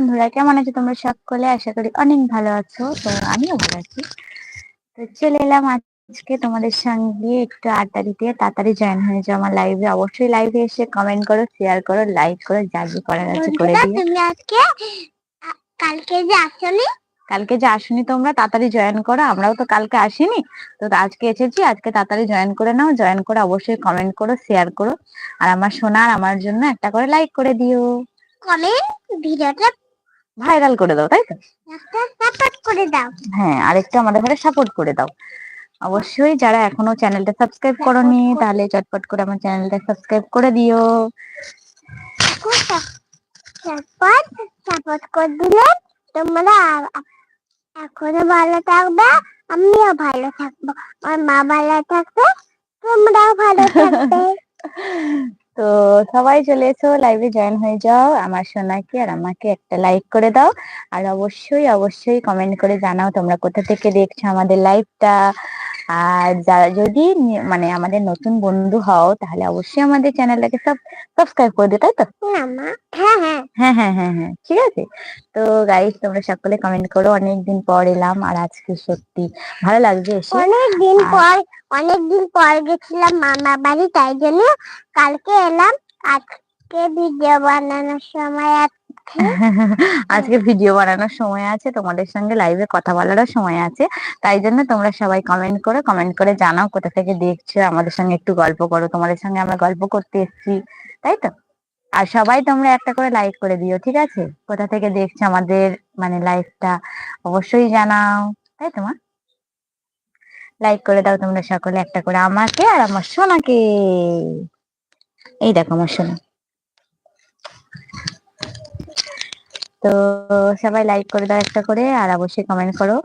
বন্ধুরা কেমন আছো তোমরা সকলে? আশা করি অনেক ভালো আছো তো আমিও ভালো আছি। তো চলে এলাম আজকে তোমাদের সঙ্গে একটু আড্ডা দিতে। তাড়াতাড়ি জয়েন হয়ে যাও আমার লাইভে অবশ্যই লাইভে এসে কমেন্ট করো শেয়ার করো লাইক করো যা যা করার আছে করে দিও। তুমি আজকে কালকে যে আসনি? কালকে যে আসনি তোমরা তাড়াতাড়ি জয়েন করো। আমরাও তো কালকে আসিনি। তো আজকে এসেছি আজকে তাড়াতাড়ি জয়েন করে নাও। জয়েন করে অবশ্যই কমেন্ট করো শেয়ার করো। আর আমার সোনার আমার জন্য একটা করে লাইক করে দিও। কমেন্ট ভিডিওটা ভাইরাল করে দাও তাই তো? সাপোর্ট করে দাও। হ্যাঁ আরেকটু আমাদের ঘরে সাপোর্ট করে দাও। অবশ্যই যারা এখনও চ্যানেলটা সাবস্ক্রাইব করনি তাহলে চটপট করে আমার চ্যানেলটা সাবস্ক্রাইব করে দিও। সাপোর্ট সাপোর্ট করে দিলে তোমরা এখনও ভালো থাকবে আমিও ভালো থাকব। আমার মা ভালো থাকবে তোমরাও ভালো থাকবে। তো সবাই চলে এসো লাইভে জয়েন হয়ে যাও। আমার সোনাকে আর আমাকে একটা লাইক করে দাও। আর অবশ্যই অবশ্যই কমেন্ট করে জানাও তোমরা কোথা থেকে দেখছ আমাদের লাইভটা আর যারা যদি মানে আমাদের নতুন বন্ধু হও তাহলে অবশ্যই আমাদের চ্যানেলটাকে সব সাবস্ক্রাইব করে দিও তাই তো? হ্যাঁ হ্যাঁ হ্যাঁ। হ্যাঁ হ্যাঁ হ্যাঁ ঠিক আছে। তো গাইস তোমরা সকলে কমেন্ট করো অনেকদিন পর এলাম আর আজকে সত্যি ভালো লাগছে এসে। অনেক দিন পর অনেক দিন পর গেছিলাম মামা বাড়ি তাই জন্য কালকে এলাম। আজকে ভিডিও বানানোর সময় আজকে ভিডিও বানানোর সময় আছে, তোমাদের সঙ্গে লাইভে কথা বলারও সময় আছে। তাই জন্য তোমরা সবাই কমেন্ট করো কমেন্ট করে জানাও কোথা থেকে দেখছ, আমাদের সঙ্গে একটু গল্প করো। তোমাদের সঙ্গে আমরা গল্প করতে এসেছি, তাই তো? আর সবাই তোমরা একটা করে লাইক করে দিও, ঠিক আছে? কোথা থেকে দেখছ আমাদের মানে লাইভটা অবশ্যই জানাও, তাই তোমার লাইক করে দাও তোমরা সকলে একটা করে আমাকে আর আমার সোনাকে। এই দেখো আমার সোনা। তো সবাই লাইক করে দাও একটা করে, আর অবশ্যই কমেন্ট করো।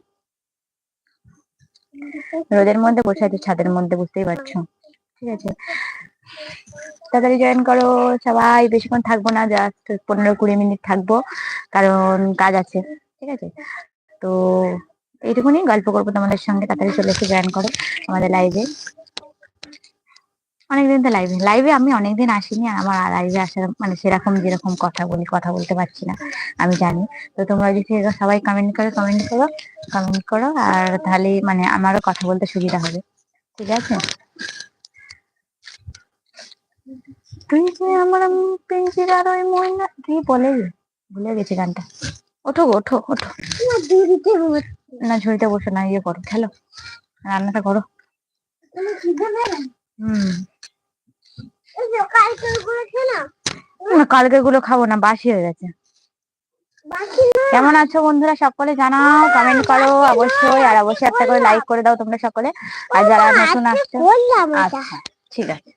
রোদের মধ্যে বসে আছি, ছাদের মধ্যে, বুঝতেই পারছ। ঠিক আছে। তাড়াতাড়ি জয়েন করো সবাই, বেশিক্ষণ থাকব না জাস্ট পনেরো কুড়ি মিনিট থাকব, কারণ কাজ আছে। ঠিক আছে? তো এইটুকুনি গল্প করব তোমাদের সঙ্গে, তাড়াতাড়ি চলে এসে জয়েন করো আমাদের লাইভে অনেকদিন তো লাইভে লাইভে আমি অনেকদিন আসিনি আর আমার লাইভে আসার মানে সেরকম যেরকম কথা বলি কথা বলতে পারছি না আমি জানি। তো তোমরা যদি সবাই কমেন্ট করো কমেন্ট করো কমেন্ট করো আর তাহলে মানে আমারও কথা বলতে সুবিধা হবে। ঠিক আছে? তুই যে আমার পিঞ্জিরার ওই ময়না? কি বলে? ভুলে গেছি গানটা। ওঠো ওঠো ওঠো। না ঝুড়িতে বসো না ইয়ে করো খেলো। রান্নাটা করো? হুম। কালকে গুলো খাব না বাসি হয়ে গেছে। কেমন আছো বন্ধুরা? সকলে জানাও কমেন্ট করো অবশ্যই আর অবশ্যই একটা করে লাইক করে দাও তোমরা সকলে। আর যারা নতুন আসছো। আচ্ছা ঠিক আছে।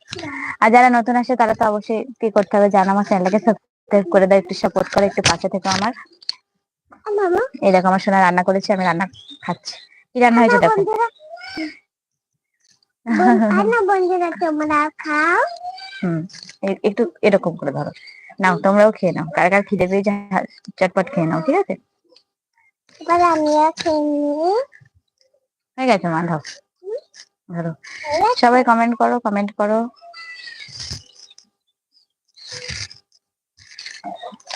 আর যারা নতুন আসে তারা তো অবশ্যই কি করতে হবে জানো? আমার চ্যানেলটাকে সাবস্ক্রাইব করে দাও একটু সাপোর্ট করো একটু পাশে থেকে আমার। এই দেখো আমার সোনা রান্না করেছি আমি রান্না খাচ্ছি। কি রান্না হয়েছে দেখো। বন্ধুরা তোমরা খাও। হুম একটু এরকম করে ধরো। নাও তোমরাও খেয়ে নাও। কার কার খিদে পেয়েছে চটপট খেয়ে নাও ঠিক আছে? এবার আমিও খেয়ে নিই। হয়ে গেছে মা ধরো। ধরো সবাই কমেন্ট করো কমেন্ট করো।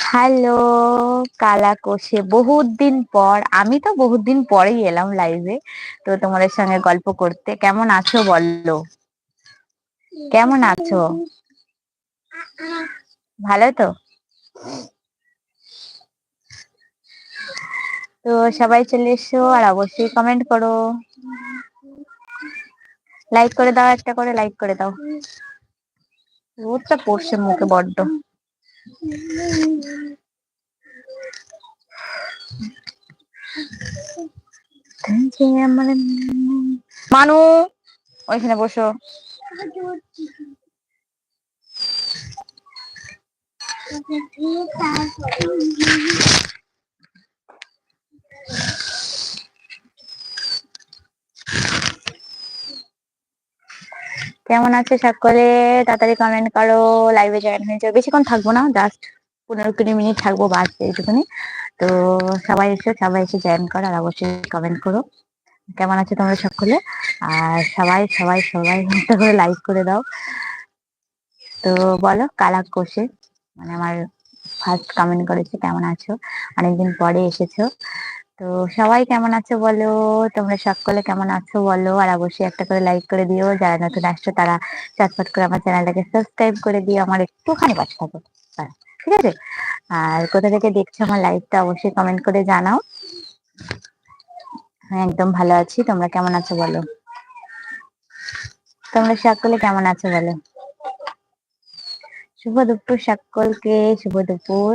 হ্যালো কালা কোষে। বহুত দিন পর আমি তো বহুত দিন পরেই এলাম লাইভে তো তোমাদের সঙ্গে গল্প করতে। কেমন আছো বলল কেমন আছো? ভালো তো? তো সবাই চলে এসো আর অবশ্যই কমেন্ট করো। লাইক করে দাও একটা করে লাইক করে দাও। রোদটা পড়ছে মুখে বড্ড। মানু, ওইখানে বসো। কেমন আছে সকলে? তাড়াতাড়ি কমেন্ট করো লাইভে জয়েন হয়ে যাও। বেশিক্ষণ থাকব না জাস্ট পনেরো কুড়ি মিনিট থাকব বাস এইটুকুনি। তো সবাই এসে সবাই এসে জয়েন করো আর অবশ্যই কমেন্ট করো। কেমন আছে তোমরা সকলে? আর সবাই সবাই সবাই একটা করে লাইক করে দাও। তো বলো কালা কোষে? মানে আমার ফার্স্ট কমেন্ট করেছে, কেমন আছো? অনেকদিন পরে এসেছ। তো সবাই কেমন আছো বলো? তোমরা সকলে কেমন আছো বলো? আর অবশ্যই একটা করে লাইক করে দিও। যারা নতুন আসছো, তারা চটপট করে আমার চ্যানেলটাকে সাবস্ক্রাইব করে দিও। আমার একটুখানি পাশে থাকো। ঠিক আছে? আর কোথা থেকে দেখছ আমার লাইভটা অবশ্যই কমেন্ট করে জানাও। হ্যাঁ একদম ভালো আছি। তোমরা কেমন আছো বলো? তোমরা সকলে কেমন আছো বলো? শুভ দুপুর সকলকে, শুভ দুপুর।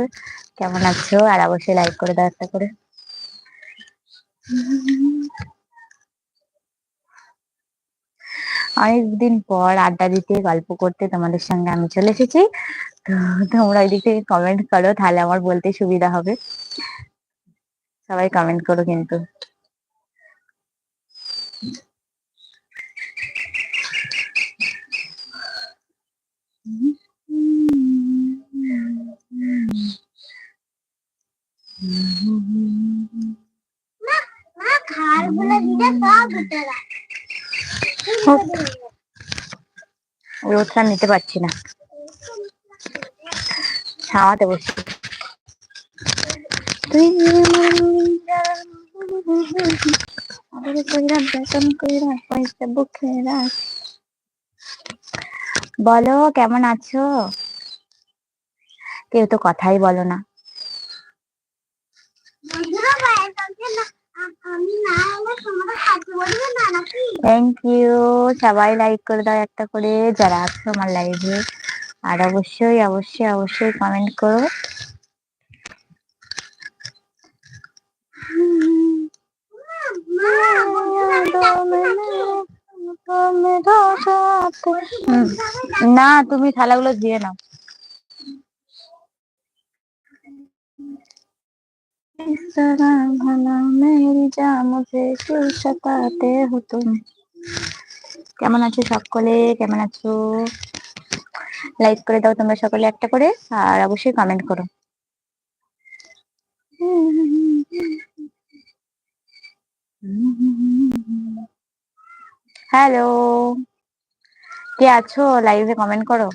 কেমন আছো? আর অবশ্যই লাইক করে দাও একটা করে। অনেকদিন পর আড্ডা দিতে, গল্প করতে তোমাদের সঙ্গে আমি চলে এসেছি। তো তোমরা ওই দিক থেকে কমেন্ট করো, তাহলে আমার বলতে সুবিধা হবে। সবাই কমেন্ট করো কিন্তু মা খাড়গুলো দিলে সব উঠে যায় রোদটা নিতে পারছি না। ছাওয়াতে বসছি। বলো কেমন আছো? কেউ তো কথাই বলো না বন্ধুরা বাইরে যাচ্ছে না আ- আমি না এলে তোমরা খাইতে বলবে না নাকি থ্যাংক ইউ সবাই লাইক করে দাও একটা করে। যারা আছো আমার লাইভে আর অবশ্যই অবশ্যই অবশ্যই কমেন্ট করো। না, তুমি থালাগুলো দিয়ে নাও। इस तरह भला मेरी जा मुझे क्यों सताते हो तुम কেমন আছো সকলে কেমন আছো লাইক করে দাও তোমরা সকলে একটা করে আর অবশ্যই কমেন্ট করো হ্যালো কে আছো লাইভে কমেন্ট করো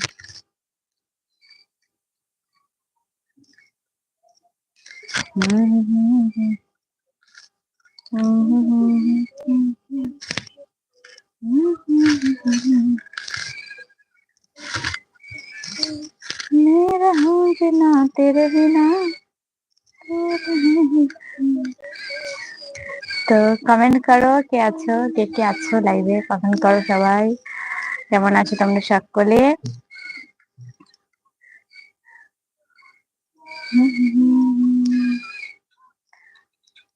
मैं रहूं बिना तेरे बिना তো কমেন্ট করো কে আছো কে কে আছো লাইভে কমেন্ট করো সবাই কেমন আছো তোমরা সকলে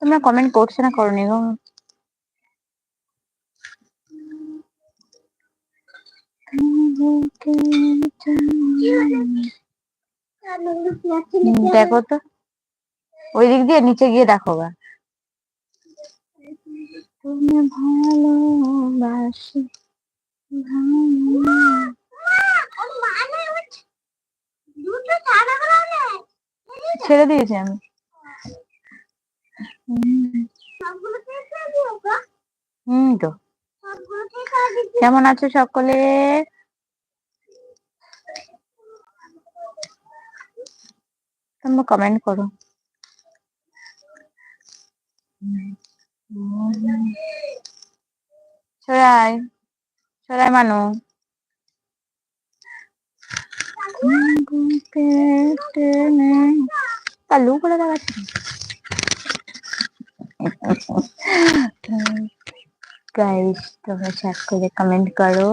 তোমরা কমেন্ট করছ না করনি গো। দেখো তো। ওই দিক দিয়ে নিচে গিয়ে দেখো গা। তুমি ভালোবাসি ছেড়ে দিয়েছি আমি। হুম, তো। কেমন আছো সকলে? তোমরা কমেন্ট করো। সরাই সরাই মানু। কালু করে দেখাচ্ছি। গাইস তোমরা সকলে কমেন্ট করো।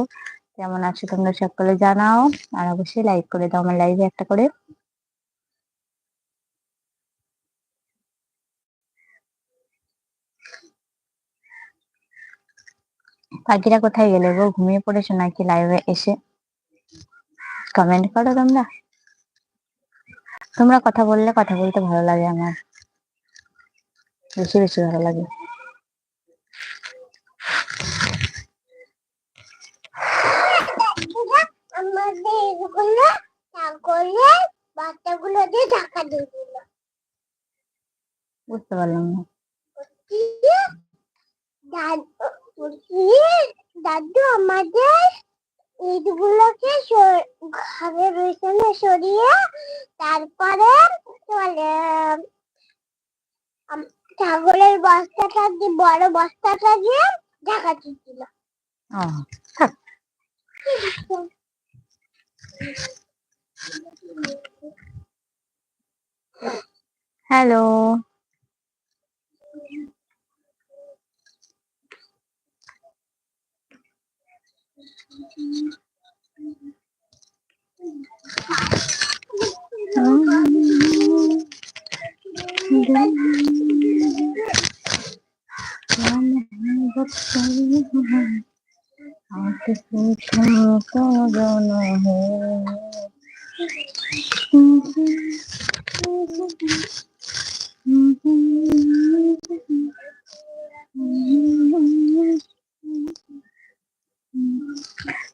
কেমন আছো তোমরা সকলে জানাও। আর অবশ্যই লাইক করে দাও আমার লাইভে একটা করে। পাখিরা কোথায় গেলে গো? ঘুমিয়ে পড়েছো নাকি লাইভে এসে? কমেন্ট করো তোমরা। তোমরা কথা বললে কথা বলতে ভালো লাগে আমার। বেশি বেশি ভালো লাগে দাদু আমাদের ইটগুলোকে ঘরের ওইখানে সরিয়ে তারপরে চলে ছাগলের বস্তাটা দিয়ে বড় বস্তাটা দিয়ে ঢাকা থাক। হ্যালো। आके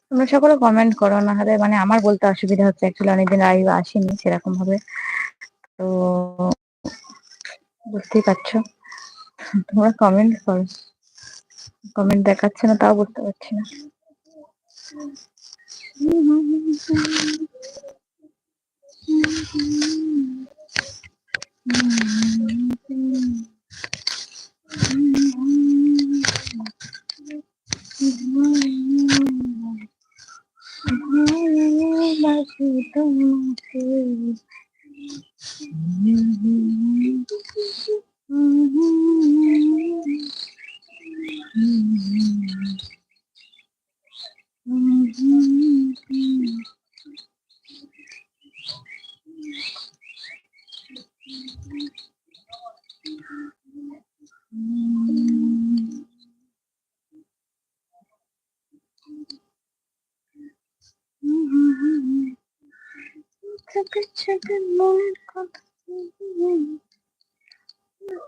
তোমরা সকলে কমেন্ট করো না হলে মানে আমার বলতে অসুবিধা হচ্ছে। অ্যাকচুয়ালি অনেকদিন লাইভ আসেনি, সেরকম ভাবে তো বুঝতেই পারছ। তোমরা কমেন্ট করো। কমেন্ট দেখাচ্ছে না তাও বুঝতে পারছি না। তোমাকে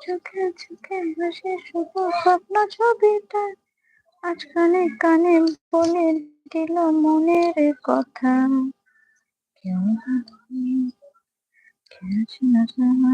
চোখে চোখে ভাসে শুধু স্বপ্ন ছবিটা। আজ কানে কানে বলে দিল মনের কথা। খেলছি না জানা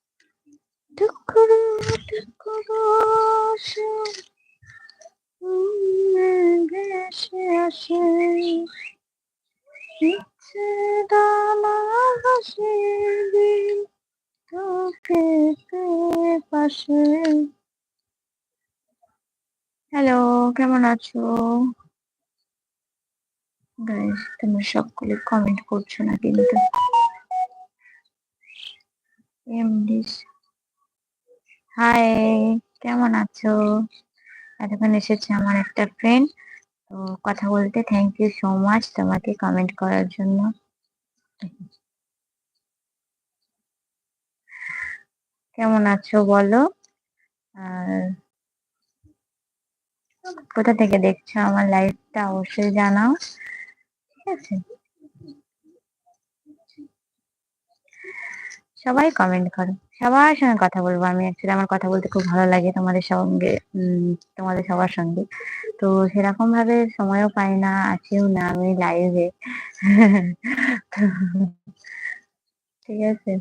হ্যালো কেমন আছো? গাইস তোমরা সকলে কমেন্ট করছ না কিন্তু? হাই কেমন আছো? এতক্ষণ এসেছে আমার একটা ফ্রেন্ড তো কথা বলতে থ্যাংক ইউ সো মাচ তোমাকে কমেন্ট করার জন্য। কেমন আছো বলো? আর কোথা থেকে দেখছ আমার লাইভটা অবশ্যই জানাও। ঠিক আছে? সবাই কমেন্ট করো। সবার সঙ্গে কথা বলব। আমি অ্যাকচুয়ালি আমার কথা বলতে খুব ভালো লাগে তোমাদের সঙ্গে তোমাদের সবার সঙ্গে। তো সেরকম ভাবে সময়ও পাই না, আছিও না আমি লাইভে ঠিক আছে?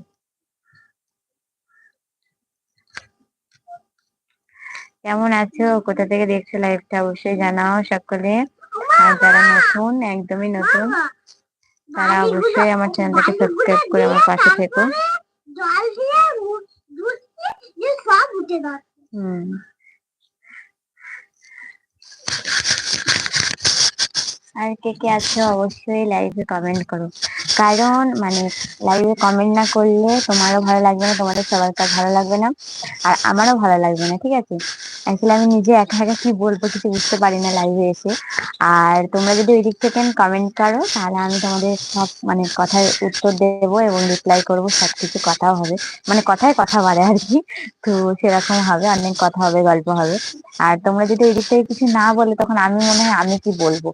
কেমন আছো? কোথা থেকে দেখছ লাইভটা অবশ্যই জানাও সকলে। আর যারা নতুন, একদমই নতুন, তারা অবশ্যই আমার চ্যানেলটাকে সাবস্ক্রাইব করে আমার পাশে থেকো। আর কে কে আছো অবশ্যই লাইভে কমেন্ট করো। কারণ মানে লাইভে কমেন্ট না করলে তোমারও ভালো লাগবে না, তোমাদের সবার ভালো লাগবে না, আর আমারও ভালো লাগবে না, ঠিক আছে? আসলে আমি নিজে একা একা কি বলব কিছু বুঝতে পারি না লাইভে এসে। আর তোমরা যদি ওই দিক থেকে কমেন্ট করো, তাহলে আমি তোমাদের সব মানে কথার উত্তর দেবো এবং রিপ্লাই করব, সবকিছু কথাও হবে। মানে কথায় কথা বাড়ে আর কি। তো সেরকম হবে, অনেক কথা হবে, গল্প হবে। আর তোমরা যদি ওই দিক থেকে কিছু না বলে, তখন আমি মনে হয় আমি কি বলব?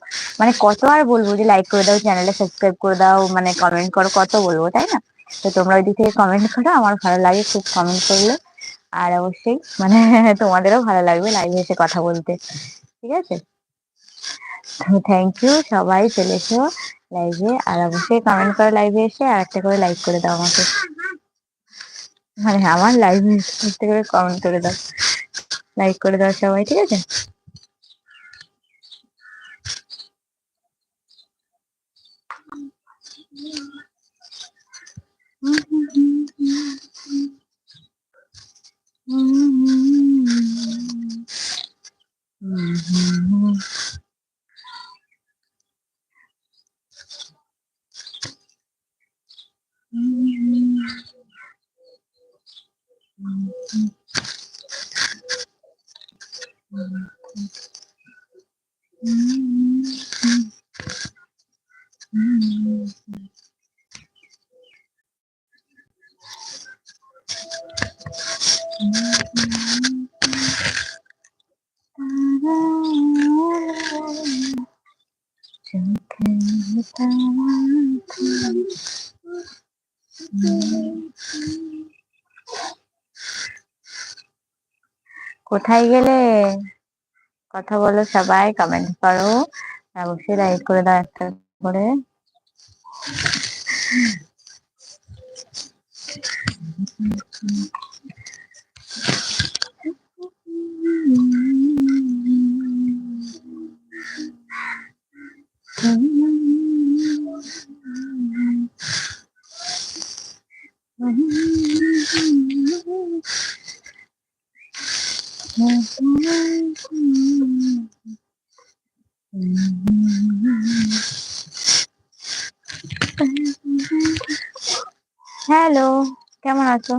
মানে কত আর বলব যে লাইক করে দাও চ্যানেলে সাবস্ক্রাইব করে দাও মানে কমেন্ট করো, কত বলব, তাই না? তো তোমরা ওই দিক থেকে কমেন্ট করো, আমার ভালো লাগে, খুব কমেন্ট করলে। আর অবশ্যই মানে তোমাদেরও ভালো লাগবে লাইভে এসে কথা বলতে। ঠিক আছে? থ্যাংক ইউ সবাই চলে এসো লাইভে আর অবশ্যই কমেন্ট করো লাইভে এসে, আর একটা করে লাইক করে দাও আমাকে। মানে আমার লাইভে একটা করে কমেন্ট করে দাও। লাইক করে দাও সবাই, ঠিক আছে? Mm-hmm. কোথায় গেলে? কথা বলো সবাই কমেন্ট করো। অবশ্যই লাইক করে দাও একটা করে। হ্যালো কেমন আছো?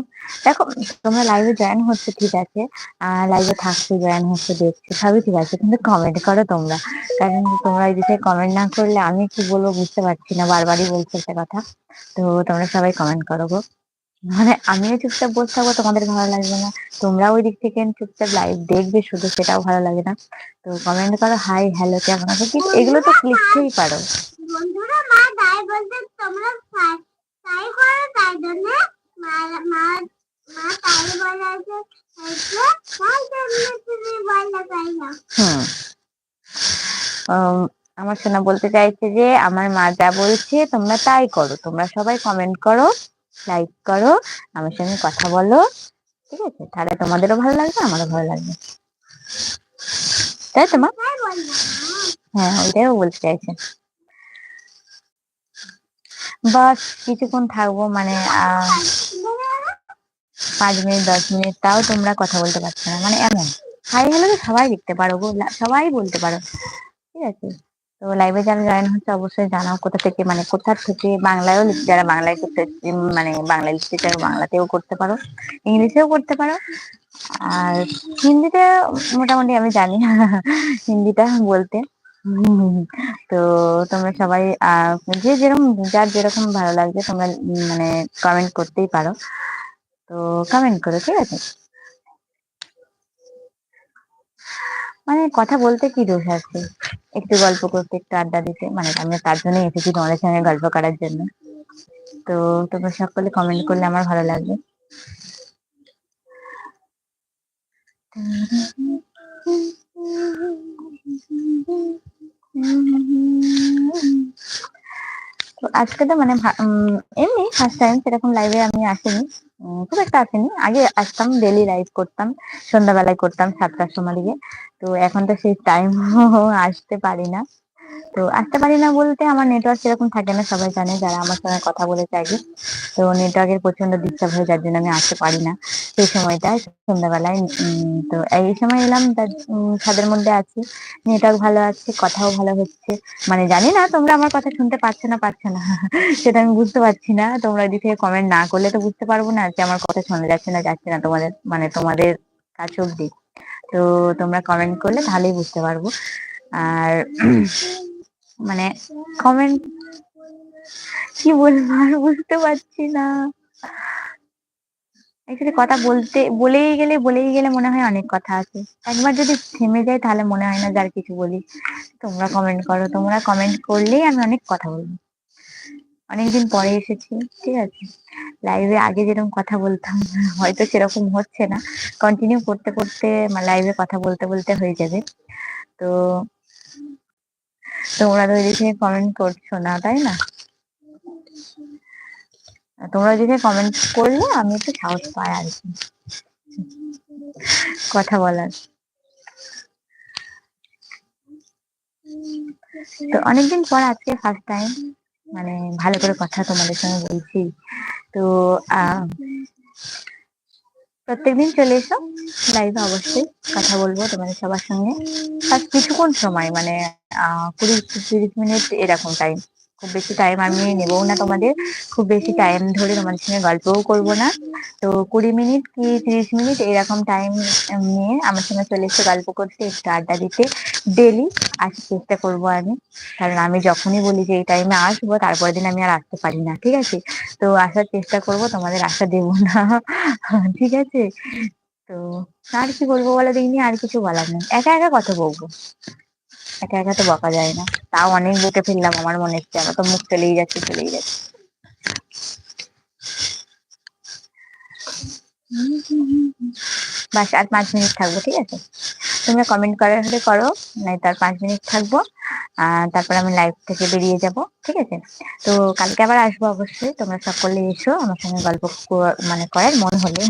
দেখো, তোমরা লাইভে জয়েন হচ্ছে, ঠিক আছে। আর লাইভে থাকছে জয়েন হচ্ছে, দেখছে, সবই ঠিক আছে, কিন্তু কমেন্ট করো তোমরা। কারণ তোমরা এই বিষয়ে কমেন্ট না করলে আমি কি বলব বুঝতে পারছি না, বারবারই বলছি একটা কথা। তো তোমরা সবাই কমেন্ট করো গো। মানে আমিও চুপচাপ বসে থাকব তোমাদের ভালো লাগবে না। তোমরা ওই দিক থেকে চুপচাপ লাইভ দেখবে শুধু সেটাও ভালো লাগে না। তো কমেন্ট করো হাই হ্যালো কেমন আছো? কি এগুলো তো লিখতেই পারো। বন্ধুরা মা তাই বলতে তোমরা তাই- করো তাই জন্য মা মা মা তাই বলেছে হয়েছে তাই জন্য তুমি বলে তাই না হুম। উম, আমার সোনা বলতে চাইছে যে আমার মা যা বলছে তোমরা তাই করো। তোমরা সবাই কমেন্ট করো। লাইক করো, আমার সঙ্গে কথা বলো, ঠিক আছে? তাহলে তোমাদেরও ভালো লাগবে, আমারও ভালো লাগবে। তাই তো মা? হ্যাঁ ওইটাই ও বলতে চাইছে। বাস, কিছুক্ষণ থাকব মানে পাঁচ মিনিট, দশ মিনিট, তাও তোমরা কথা বলতে পারছ না। মানে এমন। হাই, হ্যালো তো সবাই দেখতে পারো সবাই বলতে পারো। ঠিক আছে? তো লাইভে যারা জয়েন হচ্ছে অবশ্যই জানাও কোথা থেকে মানে কোথা থেকে বাংলায়ও যারা বাংলায় করতে মানে বাংলায় লিখতে চাও বাংলাতেও করতে পারো, ইংলিশেও করতে পারো। আর হিন্দিতে মোটামুটি আমি জানি হিন্দিটা বলতে। তো তোমরা সবাই যে যেরকম, যার যেরকম ভালো লাগছে তোমরা মানে কমেন্ট করতেই পারো। তো কমেন্ট করো, ঠিক আছে? মানে কথা বলতে কি দোষ আছে? একটু গল্প করতে, একটু আড্ডা দিতে। মানে আমি তার জন্যই এসেছি তোমাদের সঙ্গে গল্প করার জন্য। তো তোমরা সকলে কমেন্ট করলে আমার ভালো লাগবে। তো আজকে তো মানে এমনি ফার্স্ট টাইম সেরকম লাইভে আমি আসিনি। খুব একটা আসেনি। আগে আসতাম ডেলি লাইভ করতাম, সন্ধ্যাবেলায় করতাম সাতটার সময় দিকে। তো এখন তো সেই টাইম আসতে পারি না। তো আসতে পারি না বলতে আমার নেটওয়ার্ক সেরকম থাকে না, সবাই জানে যারা আমার সঙ্গে কথা বলেছে আগে। তো নেটওয়ার্কের প্রচণ্ড ডিস্টার্ব হয়ে, যার জন্য আমি আসতে পারি না সেই সময়টায়, সন্ধ্যাবেলায়। তো এই সময় এলাম তার ছাদের মধ্যে আছি। নেটওয়ার্ক ভালো আছে, কথাও ভালো হচ্ছে। মানে জানি না তোমরা আমার কথা শুনতে পাচ্ছ না পাচ্ছ না, সেটা আমি বুঝতে পারছি না। তোমরা এদিক থেকে কমেন্ট না করলে তো বুঝতে পারব না যে আমার কথা শোনা যাচ্ছে না যাচ্ছে না তোমাদের মানে তোমাদের কাছে অব্দি তো তোমরা কমেন্ট করলে তাহলেই বুঝতে পারব। আর মানে কমেন্ট কি বলব আর বুঝতে পারছি না। এখানে কথা বলতে, বলেই গেলে বলেই গেলে মনে হয় অনেক কথা আছে। একবার যদি থেমে যায় তাহলে মনে হয় না যার কিছু বলি। তোমরা কমেন্ট করো, তোমরা কমেন্ট করলেই আমি অনেক কথা বলব। অনেকদিন পরে এসেছি, ঠিক আছে? লাইভে আগে যেরকম কথা বলতাম, হয়তো সেরকম হচ্ছে না। কন্টিনিউ করতে করতে লাইভে কথা বলতে বলতে হয়ে যাবে। তো তোমরা তো এদিকে কমেন্ট করছ না, তাই না? তোমরা যদি কমেন্ট করলে আমি একটু সাহস পাই আর কি। কথা বলার। তো অনেকদিন পর আজকে ফার্স্ট টাইম মানে ভালো করে কথা তোমাদের সঙ্গে বলছি। তো, আহ প্রত্যেকদিন চলে এসো। লাইভে অবশ্যই কথা বলব তোমাদের সবার সঙ্গে। আর কিছুক্ষণ সময় মানে আহ, কুড়ি, তিরিশ মিনিট এরকম টাইম খুব বেশি টাইম আমি নেবও না তোমাদের। খুব বেশি টাইম ধরে তোমাদের সঙ্গে গল্পও করব না। তো কুড়ি মিনিট কি তিরিশ মিনিট এরকম টাইম নিয়ে আমার সঙ্গে চলে এসে গল্প করতে, একটু আড্ডা দিতে ডেলি আসার চেষ্টা করব আমি। কারণ আমি যখনই বলি যে এই টাইমে আসব, তারপরের দিন আমি আর আসতে পারি না, ঠিক আছে? তো আসার চেষ্টা করব, তোমাদের আশা দেবো না। ঠিক আছে? তো আর কি বলব বলো দেখিনি, আর কিছু বলার নেই। একা একা কথা বলব। একা একা তো বকা যায় না। তাও অনেক বকে ফেললাম আমার মনে হচ্ছে, আমার তো মুখ চলেই যাচ্ছে চলেই যাচ্ছে। বাস আর পাঁচ মিনিট থাকব, ঠিক আছে? তোমরা কমেন্ট করার হলে করো তার পাঁচ মিনিট থাকব। তারপর আমি লাইভ থেকে বেরিয়ে যাব, ঠিক আছে? তো কালকে আবার আসব অবশ্যই, তোমরা সকলে এসো, আমার সঙ্গে গল্প মানে করার মন হলে,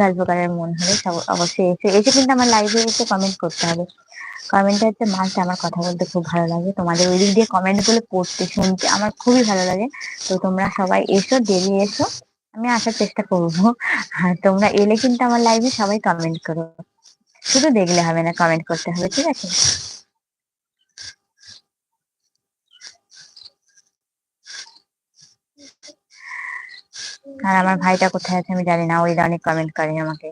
গল্প করার মন হলে অবশ্যই এসে। এসে কিন্তু আমার লাইভে এসে কমেন্ট করতে হবে। কমেন্ট হচ্ছে মাস্ট আমার কথা বলতে খুব ভালো লাগে। তোমাদের ওই দিক দিয়ে কমেন্টগুলো পড়তে, শুনতে আমার খুবই ভালো লাগে। তো তোমরা সবাই এসো ডেলি এসো। আমি আসার চেষ্টা করব। তোমরা এলে কিন্তু আমার লাইভে সবাই কমেন্ট করো। শুধু দেখলে হবে না কমেন্ট করতে হবে, ঠিক আছে? আর আমার ভাইটা কোথায় আছে আমি জানি না, ওই অনেক কমেন্ট করে আমাকে।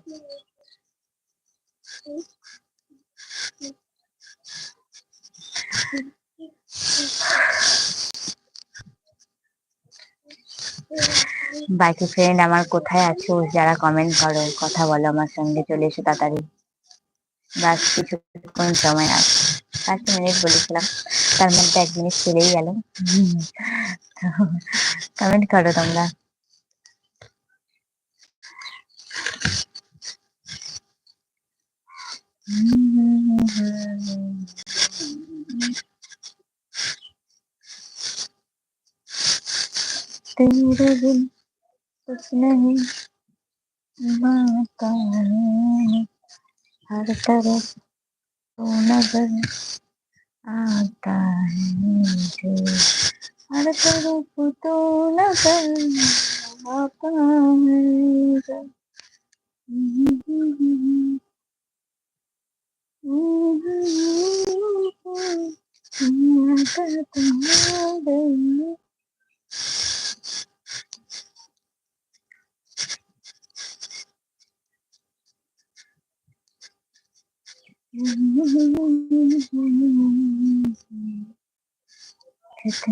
বাকি ফ্রেন্ড আমার কোথায় আছো? যারা কমেন্ট করো কথা বলো, আমার সঙ্গে চলে এসো তাড়াতাড়ি। বাস, কিছুক্ষণ সময় আছে পাঁচ মিনিট বলেছিলাম। তার মধ্যে এক মিনিট চলেই গেল। কমেন্ট করো তোমরা। तेरे बिन कुछ नहीं माता हर तरफ़ तो नज़र आता है मुझे हर तरफ़ तो नज़र आता है तुम्हारे তো,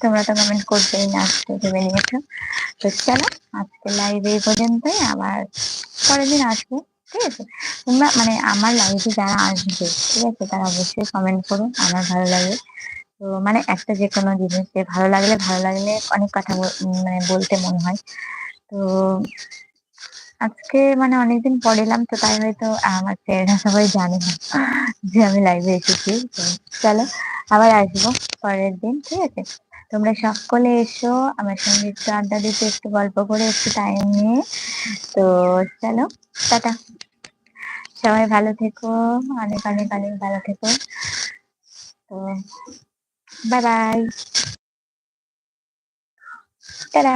তোমরা তো কমেন্ট করতেই না আসতে ভেবে নিয়েছো। তো চলো, আজকে লাইভ পর্যন্তই। আবার পরের দিন আসব। ঠিক আছে? তোমরা মানে আমার লাইভে যারা আসবে, ঠিক আছে, তারা অবশ্যই কমেন্ট করো, আমার ভালো লাগে। তো মানে একটা যে কোনো জিনিস যে ভালো লাগলে ভালো লাগলে অনেক কথা মানে বলতে মনে হয়। তো আজকে মানে অনেকদিন পর এলাম, তো তাই হয়তো আমার ফ্রেন্ডরা সবাই জানে না যে আমি লাইভে এসেছি। তো চলো, আবার আসব পরের দিন, ঠিক আছে? তোমরা সকলে এসো, আমার সঙ্গে একটু আড্ডা দিতে, একটু গল্প করে, একটু টাইম নিয়ে। তো চলো, টাটা। সবাই ভালো থেকো অনেক অনেক অনেক ভালো থেকো। তো বাই বাই টাটা।